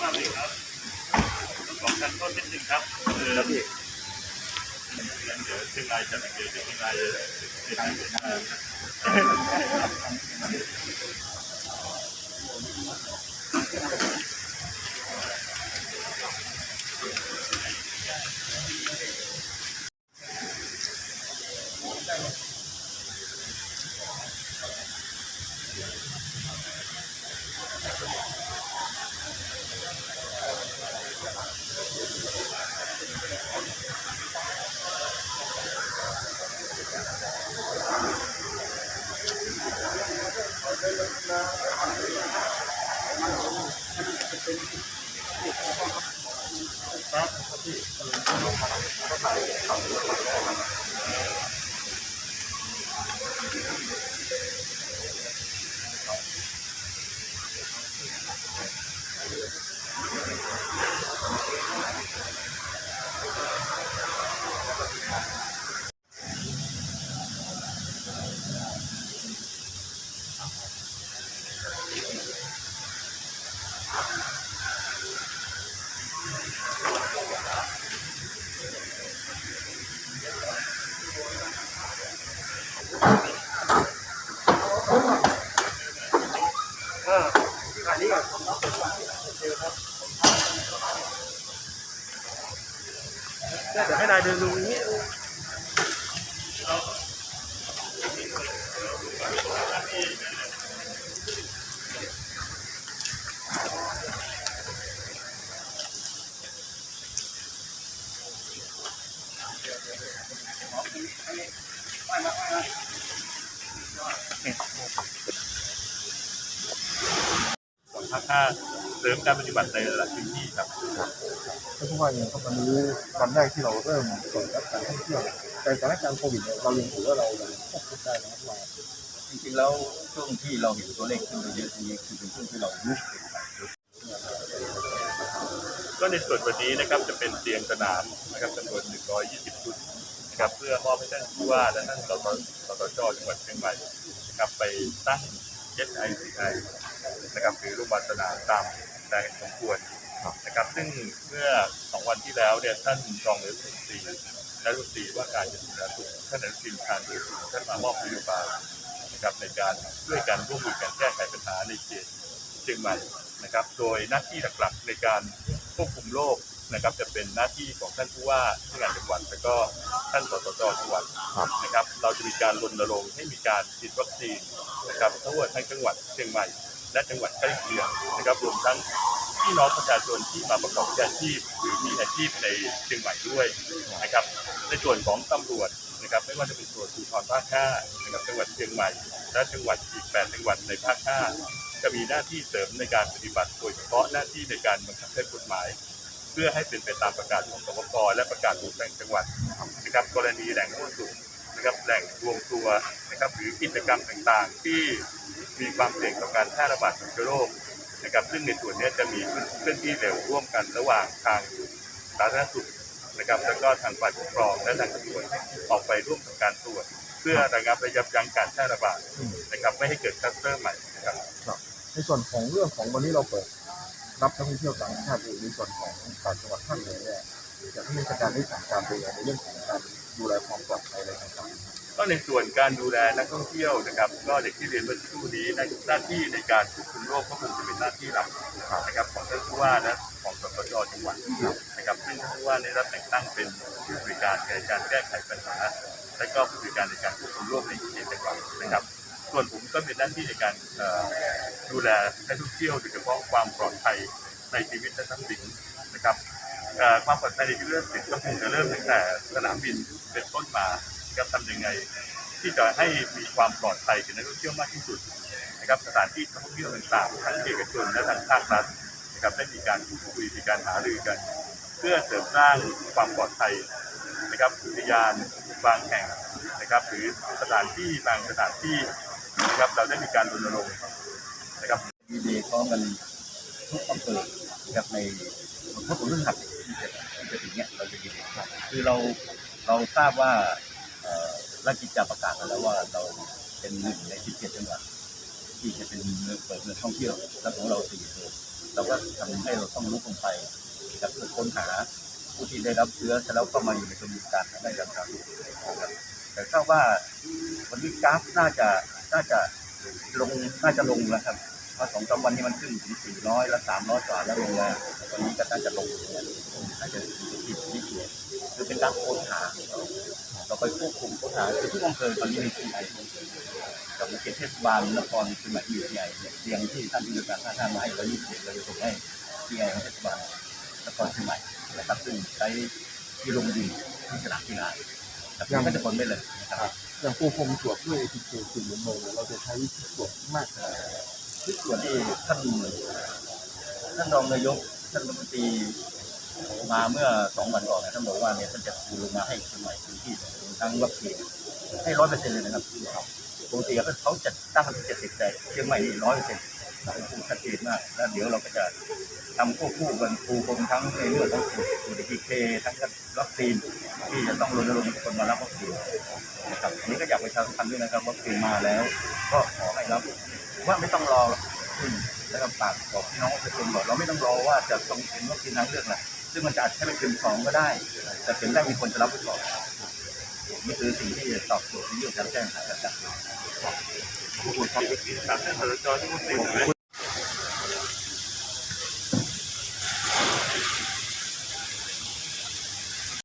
ว่าเลยครับของท่านก็นิดนึงครับคือแล้วพี่เดี๋ยวเชียงรายจัดเดี๋ยวเชียงรายเชียงรายเชียงราย ครับ เดี๋ยวให้นายเดินดูนี้ของภาคห้า เสริมการปฏิบัติในระดับพื้นที่ครับก็ทุกวันเนี่ยครับวันนี้วันแรกที่เราเริ่มเปิดรับการท่องเที่ยวแต่สถานการณ์โควิดเนี่ยเรายังถือว่าเรายังควบคุมได้นะครับว่าจริงๆแล้วช่วงที่เราเห็นตัวเลขขึ้นเยอะๆนี้คือเป็นช่วงที่เราลุกก็ในส่วนวันนี้นะครับจะเป็นเตียงสนามนะครับจำนวน 120 ชุดนะครับเพื่อมอบให้ท่านผู้ว่าและท่านสตสตจจังหวัดเชียงใหม่นะครับไปตั้ง SICI นะครับหรือโรงพยาบาลสนามตาม แรงสมควรนะครับซึ่งเมื่อสองวันที่แล้วเนี่ยท่านรองนายกรัฐมนตรีและรัฐมนตรีว่าการกระทรวงสาธารณสุขท่านอนุทินชาญวีรกูลท่านมามอบนโยบายนะครับในการช่วยกันร่วมมือกันแก้ไขปัญหาในเขตเชียงใหม่นะครับ โดยหน้าที่หลักๆในการควบคุมโรคนะครับจะเป็นหน้าที่ของท่านผู้ว่าราชการจังหวัดแล้วก็ท่านสสจจังหวัดนะครับ เราจะมีการรณรงค์ให้มีการฉีดวัคซีนนะครับทั่วทั้งจังหวัดเชียงใหม่ และจังหวัดใกล้เคียงนะครับรวมทั้งพี่น้องประชาชนที่มาประกอบวิชาชีพหรือมีอาชีพในเชียงใหม่ด้วยนะครับในส่วนของตำรวจนะครับไม่ว่าจะเป็นส่วนภูธรภาคห้านะครับจังหวัดเชียงใหม่ และจังหวัดอีกแปดจังหวัดในภาคห้าจะมีหน้าที่เสริมในการปฏิบัติโดยเฉพาะหน้าที่ในการบังคับใช้กฎหมาย เพื่อให้เป็นไปตามประกาศของสวกและประกาศถูกแบ่งจังหวัดนะครับกรณีแหล่งมั่วสุม นะครับแหล่งรวมตัวนะครับหรือกิจกรรมต่างๆ ที่มีความเสี่ยงต่อการแพร่ระบาดของเชื้อโรคนะครับซึ่งในส่วนนี้จะมีเคลื่อนที่เร็วร่วมกันระหว่างทางสาธารณสุขนะครับแล้วก็ทางฝ่ายปกครองและทางตำรวจออกไปร่วมกับการตรวจ เพื่อระงับระยับยั้งการแพร่ระบาดนะครับไม่ให้เกิดคลัสเตอร์ใหม่นะครับในส่วนของเรื่องของวันนี้เราเปิดรับนักท่องเที่ยวต่างชาติอยู่ในส่วนของต่างจังหวัดท่านเลยเนี่ย อยากให้มีการได้สั่งการไปในเรื่องของการดูแลความปลอดภัยอะไรต่างๆก็ในส่วนการดูแลนักท่องเที่ยวนะครับ ก็เด็กที่เรียนเมื่อสักครู่นี้ในหน้าที่ในการควบคุมโรคก็คงจะเป็นหน้าที่หลักนะครับของท่านผู้ว่าและของสปจจังหวัดนะครับซึ่งท่านผู้ว่าได้รับแต่งตั้งเป็นผู้บริการในการแก้ไขปัญหาและก็ผู้บริการในการควบคุมโรคในเขตจังหวัดนะครับส่วนผมก็เป็นหน้าที่ในการดูแลนักท่องเที่ยวโดยเฉพาะความปลอดภัยในชีวิตและทรัพย์สินนะครับ ความปลอดภัยในชีวิตและทรัพย์สินก็คงจะเริ่มตั้งแต่สนามบินเป็นต้นมาครับทำยังไง ที่จะให้มีความปลอดภัยกับนักท่องเที่ยวมากที่สุดนะครับสถานที่ท่องเที่ยวต่างๆทั้งเอกชนและทางภาครัฐนะครับได้มีการพูดคุยมีการหารือกัน เพื่อเสริมสร้างความปลอดภัยนะครับอุทยานบางแห่งนะครับหรือสถานที่บางสถานที่นะครับเราได้มีการรณรงค์นะครับมีเดย์พร้อมันทุกอำเภอนะครับในวันพุธพฤหัสที่ จะที่จะถึงเนี้ยเราจะมีเดย์ครับคือเราเราทราบว่าราชกิจจาประกาศแล้วว่าเราเป็นหนึ่งใน 17 จังหวัดที่จะเป็นเมืองเปิดเมืองท่องเที่ยวแล้วของเราสี่เมืองเราก็ทำให้เราต้องลุกลงไปกับเพื่อค้นหาผู้ที่ได้รับเชื้อแล้วก็มาอยู่ในกระบวนการได้รับการนะครับแต่ทราบว่าวันนี้กราฟน่าจะน่าจะลงน่าจะลงแล้วครับ เพราสองสามวันนี้มันขึ้นถึงสี่ร้อยแล้วสามร้อยกว่าแล้วลงมาวันนี้ก็น่าจะลงน่าจะติดที่สุดคือเป็นการโค้นหาเราไปควบคุมโค้นหาคือทุกอำเภอตอนนี้มีทีไอกับเขตเทศบาลนครเชียงใหม่มีทีไอเนี่ยเรียงที่ท่านผู้จัดการท่านท่านมาให้เรายี่สิบเราจะส่งให้ทีไอของเทศบาลนครเชียงใหม่นะครับซึ่งใช้ที่ลงดินที่สนามกีฬาครับก็จะผลไปเลยนะครับอย่างปูพรมตรวจด้วย ATK สี่หมื่นโมงเราจะใช้ตรวจมากขนาดไหน ที่ส่วนที่ท่านท่านรองนายกท่านรัฐมนตรีมาเมื่อสองวันก่อนนี่ยท่านบอกว่าเนี่ยท่านจะดูลงมาให้เชียงใหม่พื้นที่ทั้งวัคซีนให้ร้อยเปอร์เซ็นต์เลยนะครับปกติเขาจะตั้งที่เจ็ดสิบแต่เชียงใหม่นี่ร้อยเปอร์เซ็นต์ชัดเจนมากแล้วเดี๋ยวเราก็จะทำควบคู่กันปูพรมทั้งในเรื่องของสูตรดีเคทั้งวัคซีนที่จะต้องรณรงค์คนมารับวัคซีนนะครับอันนี้ก็อยากประชาสัมพันธ์ด้วยนะครับวัคซีนมาแล้ว ก็ขอให้รับ ว่าไม่ต้องรอแล้วก็ปากบอกพี่น้องประชาชนบอกเราไม่ต้องรอว่าจะต้องเป็นวัคซีนทางเลือกนะซึ่งมันจะอาจจะแค่เป็นเข็มสองก็ได้ แต่เข็มแรกมีคนจะรับไว้ก่อนนี่คือสิ่งที่ตอบโจทย์ในเรื่องการแจ้งข่าวต่างๆขอบคุณครับ